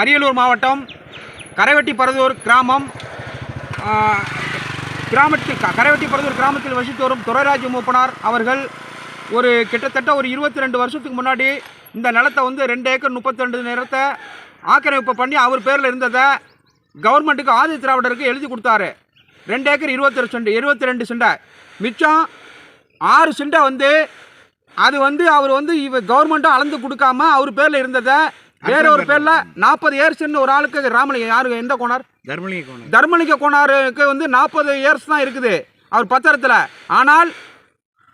அரியலூர் மாவட்டம் கரைவெட்டிப்பரதூர் கிராமம் கிராமத்தில் கரைவெட்டி பரதூர் கிராமத்தில் வசித்து வரும் துரைராஜ் மூப்பனார் அவர்கள் ஒரு கிட்டத்தட்ட ஒரு இருபத்தி ரெண்டு வருஷத்துக்கு முன்னாடி இந்த நிலத்தை வந்து ரெண்டு ஏக்கர் முப்பத்தி ரெண்டு நிலத்தை ஆக்கிரமிப்பு பண்ணி அவர் பேரில் இருந்ததை கவர்மெண்ட்டுக்கு ஆதி திராவிடருக்கு எழுதி கொடுத்தாரு. ரெண்டு ஏக்கர் இருபத்தி செண்டு இருபத்தி ரெண்டு செண்டை. மிச்சம் ஆறு செண்டை வந்து அது வந்து அவர் வந்து இவ கவர்மெண்ட்டும் அளந்து கொடுக்காம அவர் பேரில் இருந்ததை வேற ஒரு பேரில் நாற்பது ஏர்ஸ்ன்னு ஒரு ஆளுக்கு ராமலிங்கம் யாரு எந்த கோணார் தர்மலிங்க கோணம் தர்மலிங்க கோணாருக்கு வந்து நாற்பது இயர்ஸ் தான் இருக்குது. அவர் பத்திரத்தில். ஆனால்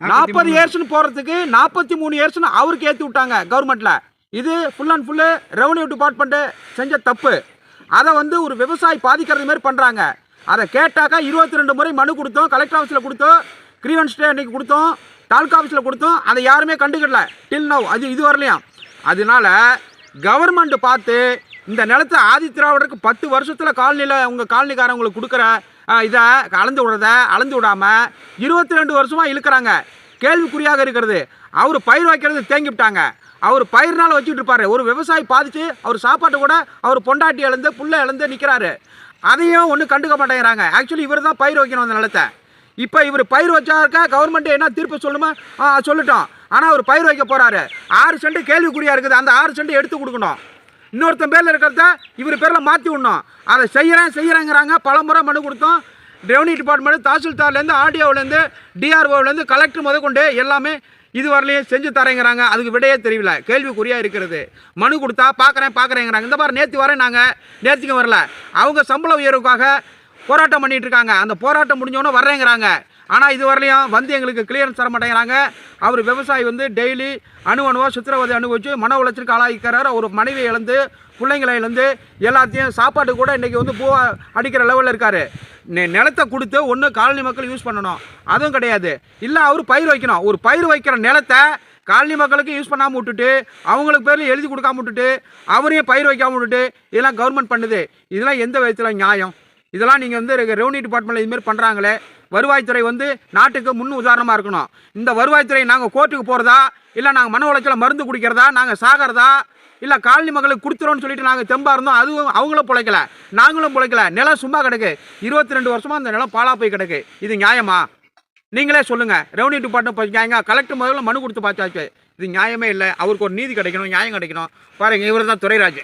நாற்பது இயர்ஸ்னு போகிறதுக்கு நாற்பத்தி மூணு இயர்ஸ்னு அவருக்கு ஏற்றி விட்டாங்க கவர்மெண்ட்டில் இது full and full revenue department செஞ்ச தப்பு. அதை வந்து ஒரு விவசாயி பாதிக்கிறது மாதிரி பண்ணுறாங்க அதை கேட்டாக்கா இருபத்தி ரெண்டு முறை மனு கொடுத்தோம் கலெக்டர் ஆஃபீஸில் கொடுத்தோம் கிரீவன்ஸ் டே அன்னைக்கு கொடுத்தோம் தாலுக்கா ஆஃபீஸில் கொடுத்தோம். அதை யாருமே கண்டுக்கல. டில் நவ் அது இது வரலையாம். அதனால கவர்மெண்ட் பார்த்து இந்த நிலத்தை ஆதி திராவிடருக்கு பத்து வருஷத்தில் காலனியில் உங்கள் காலனிக்காரவங்களுக்கு கொடுக்குற இதை அளந்து விடுறத அளந்து விடாமல் இருபத்தி ரெண்டு வருஷமாக இழுக்கிறாங்க. கேள்விக்குறியாக இருக்கிறது. அவர் பயிர் வைக்கிறது தேங்கி விட்டாங்க. அவர் பயிர்னால் வச்சுட்டு இருப்பார். ஒரு விவசாயி பாதித்து அவர் சாப்பாட்டு கூட அவர் பொண்டாட்டி இழந்து புள்ள இழந்து நிற்கிறாரு அதையும் ஒன்றும் கண்டுக்க மாட்டேங்கிறாங்க. ஆக்சுவலி இவர் தான் பயிர் வைக்கணும் அந்த நிலத்தை. இப்போ இவர் பயிர் வச்சாருக்கா கவர்மெண்ட் என்ன தீர்ப்பு சொல்லணுமா? சொல்லிட்டோம் சொல்லட்டும். ஆனால் அவர் பயிர் வைக்க போகிறாரு ஆறு சென்ட் கேள்விக்குறியாக இருக்குது. அந்த ஆறு சென்ட் எடுத்து கொடுக்கணும். இன்னொருத்தன் பேரில் இருக்கிறத இவர் பேரில் மாற்றி விடணும். அதை செய்கிறேன் செய்கிறேங்கிறாங்க பல முறை மனு கொடுத்தோம். ரெவன்யூ டிபார்ட்மெண்ட் தாசில்தார்லேருந்து ஆர்டிஓவிலேருந்து டிஆர்ஓலேருந்து கலெக்டர் முதற்கொண்டு எல்லாமே இது வரலையும் செஞ்சு தரேங்கிறாங்க. அதுக்கு விடையே தெரியல. கேள்விக்குறியாக இருக்கிறது. மனு கொடுத்தா பார்க்குறேன் பார்க்குறேங்கிறாங்க இந்த மாதிரி நேற்று வரேன் நாங்கள் நேற்றுக்கு வரல. அவங்க சம்பள உயர்வுக்காக போராட்டம் பண்ணிகிட்டு இருக்காங்க. அந்த போராட்டம் முடிஞ்சோன்னே வர்றேங்கிறாங்க. ஆனால் இது வரலையும் வந்து எங்களுக்கு கிளியரன்ஸ் தர மாட்டேங்கிறாங்க. அவர் விவசாயி வந்து டெய்லி அணு அணுவாக சித்திரவதை அனுபவிச்சு மன உளைச்சலுக்கு ஆளாகிக்கிறார் ஒரு மனைவி இழந்து பிள்ளைங்களை இழந்து எல்லாத்தையும் சாப்பாடு கூட இன்றைக்கி வந்து பூ அடிக்கிற லெவலில் இருக்கார். நிலத்தை கொடுத்து ஒன்று காலனி மக்கள் யூஸ் பண்ணணும். அதுவும் கிடையாது. இல்லை அவர் பயிர் வைக்கணும். ஒரு பயிர் வைக்கிற நிலத்தை காலனி மக்களுக்கு யூஸ் பண்ணாமல் விட்டுட்டு அவங்களுக்கு பேரில் எழுதி கொடுக்காம விட்டுட்டு அவரையும் பயிர் வைக்காமல் விட்டுட்டு இதெல்லாம் கவர்மெண்ட் பண்ணுது. இதெல்லாம் எந்த விதத்தில் நியாயம்? இதெல்லாம் நீங்கள் வந்து ரெவன்யூ டிபார்ட்மெண்ட்டில் இதுமாரி பண்ணுறாங்களே வருவாய்த்துறை வந்து நாட்டுக்கு முன் உதாரணமாக இருக்கணும். இந்த வருவாய்த்துறை நாங்கள் கோர்ட்டுக்கு போகிறதா இல்லை நாங்கள் மன உளைச்சல மருந்து குடிக்கிறதா நாங்கள் சாகிறதா இல்லை காலனி மக்களுக்கு கொடுத்துறோன்னு சொல்லிட்டு நாங்கள் தெம்பாக இருந்தோம் அதுவும் அவங்களும் பிழைக்கல. நாங்களும் பிழைக்கல. நிலம் சும்மா கிடக்கு. இருபத்தி ரெண்டு வருஷமாக அந்த நிலம் பாலா போய் கிடக்கு. இது நியாயமா? நீங்களே சொல்லுங்கள் ரெவன்யூ டிபார்ட்மெண்ட் பார்த்தாங்க கலெக்டர் முதல்ல மனு கொடுத்து பார்த்தாச்சு. இது நியாயமே இல்லை. அவருக்கு ஒரு நீதி கிடைக்கணும் நியாயம் கிடைக்கணும். பாருங்கள் இவர் தான் துறைராஜ்.